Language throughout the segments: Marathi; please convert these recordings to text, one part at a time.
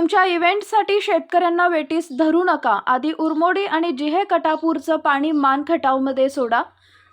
तुमच्या इव्हेंटसाठी शेतकऱ्यांना वेटीस धरू नका. आधी उरमोडी आणि जिहे कटापूरचं पाणी मान खटावमध्ये सोडा.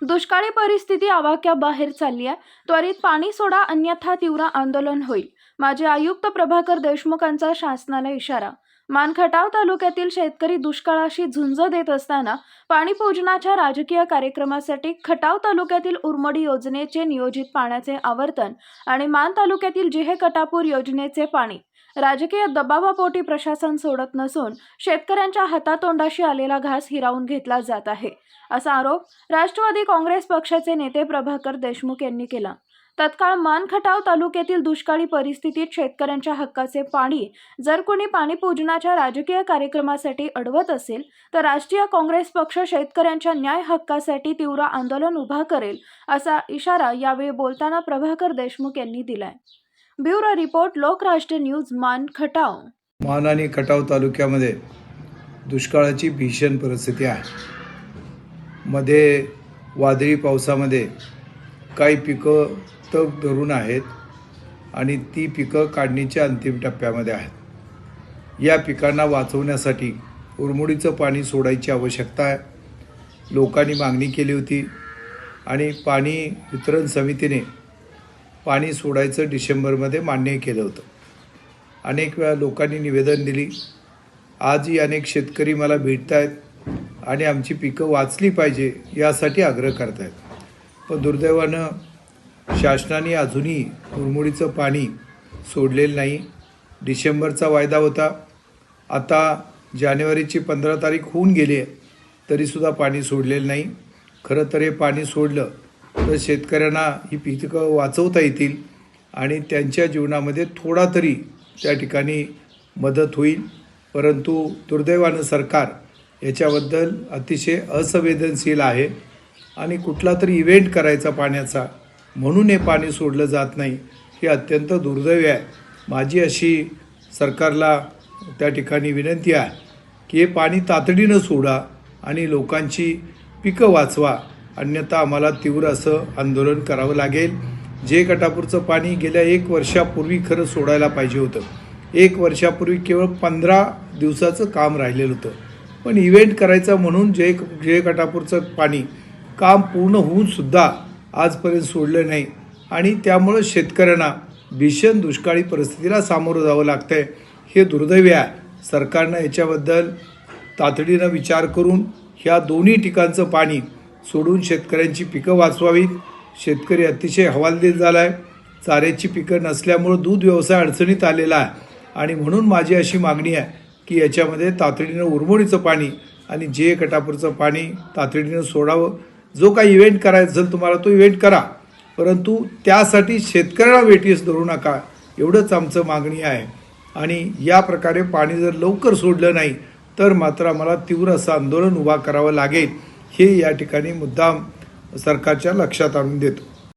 दुष्काळी परिस्थिती आवाक्याबाहेर चालली आहे. त्वरित पाणी सोडा अन्यथा तीव्र आंदोलन होईल. माजी आयुक्त प्रभाकर देशमुखांचा शासनाला इशारा. मानखटाव तालुक्यातील शेतकरी दुष्काळाशी झुंज देत असताना पाणी पूजनाच्या राजकीय कार्यक्रमासाठी खटाव तालुक्यातील उरमडी योजनेचे नियोजित पाण्याचे आवर्तन आणि मान तालुक्यातील जिहे कटापूर योजनेचे पाणी राजकीय दबावापोटी प्रशासन सोडत नसून शेतकऱ्यांच्या हातातोंडाशी आलेला घास हिरावून घेतला जात आहे असा आरोप राष्ट्रवादी काँग्रेस पक्षाचे नेते प्रभाकर देशमुख यांनी केला. तत्काळ मानखटाव तालुक्यातील दुष्काळी परिस्थितीत शेतकऱ्यांच्या हक्काचे पाणी जर कोणी पाणीपूजनाच्या राजकीय कार्यक्रमासाठी अडवत असेल तर राष्ट्रीय काँग्रेस पक्ष शेतकऱ्यांच्या न्याय हक्कासाठी तीव्र आंदोलन उभा करेल असा इशारा यावेळी बोलताना प्रभाकर देशमुख यांनी दिलाय. ब्युरो रिपोर्ट लोकराष्ट्र न्यूज मान खटाव. मान आणि खटाव तालुक्यामध्ये दुष्काळाची भीषण परिस्थिती आहे. मध्ये वादळी पावसामध्ये काही पिकं तग धरून आहेत आणि ती पिकं काढणीच्या अंतिम टप्प्यामध्ये आहेत. या पिकांना वाचवण्यासाठी उरमुडीचं पाणी सोडायची आवश्यकता आहे. लोकांनी मागणी केली होती आणि पाणी वितरण समितीने पाणी सोडायचं डिसेंबरमध्ये मान्य केलं होतं. अनेक वेळा लोकांनी निवेदन दिली आजही अनेक शेतकरी मला भेटत आहेत आणि आमची पिकं वाचली पाहिजे यासाठी आग्रह करत आहेत पण दुर्दैवानं शासनाने अजूनही मुरमुडीचं पाणी सोडलेलं नाही. डिसेंबरचा वायदा होता. आता जानेवारीची पंधरा तारीख होऊन गेली आहे तरीसुद्धा पाणी सोडलेलं नाही. खरं तर हे पाणी सोडलं तर शेतकऱ्यांना ही पिकं वाचवता येतील आणि त्यांच्या जीवनामध्ये थोडा तरी त्या ठिकाणी मदत होईल. परंतु दुर्दैवानं सरकार याच्याबद्दल अतिशय असंवेदनशील आहे आणि कुठला तरी इव्हेंट करायचा पाण्याचा म्हणून हे पाणी सोडलं जात नाही हे अत्यंत दुर्दैवी आहे. माझी अशी सरकारला त्या ठिकाणी विनंती आहे की हे पाणी तातडीनं सोडा आणि लोकांची पिकं वाचवा. अन्यथा आम्हाला तीव्र असं आंदोलन करावं लागेल. जे कटापूरचं पाणी गेल्या एक वर्षापूर्वी खरं सोडायला पाहिजे होतं. एक वर्षापूर्वी केवळ पंधरा दिवसाचं काम राहिलेलं होतं. पण इव्हेंट करायचा म्हणून जे जे कटापूरचं पाणी काम पूर्ण होऊनसुद्धा आजपर्यंत सोडलं नाही. आणि त्यामुळं शेतकऱ्यांना भीषण दुष्काळी परिस्थितीला सामोरं जावं लागतं आहे हे दुर्दैवी आहे. सरकारनं याच्याबद्दल तातडीनं विचार करून ह्या दोन्ही ठिकाणचं पाणी सोडून शेतकऱ्यांची पिकं वाचवावीत. शेतकरी अतिशय हवालदिल झाला आहे चाऱ्याची पिकं नसल्यामुळं दूध व्यवसाय अडचणीत आलेला आहे. आणि म्हणून माझी अशी मागणी आहे की याच्यामध्ये तातडीनं उरमोडीचं पाणी आणि जे कटापूरचं पाणी तातडीनं सोडावं. जो काही इव्हेंट करायचा असेल तुम्हाला तो इव्हेंट करा. परंतु त्यासाठी शेतकऱ्याला वेटीस धरू नका. एवढंच आमचं मागणी आहे. आणि या प्रकारे पाणी जर लवकर सोडलं नाही तर मात्र आम्हाला तीव्र असं आंदोलन उभा करावं लागेल. हे या ठिकाणी मुद्दाम सरकारच्या लक्षात आणून देतो.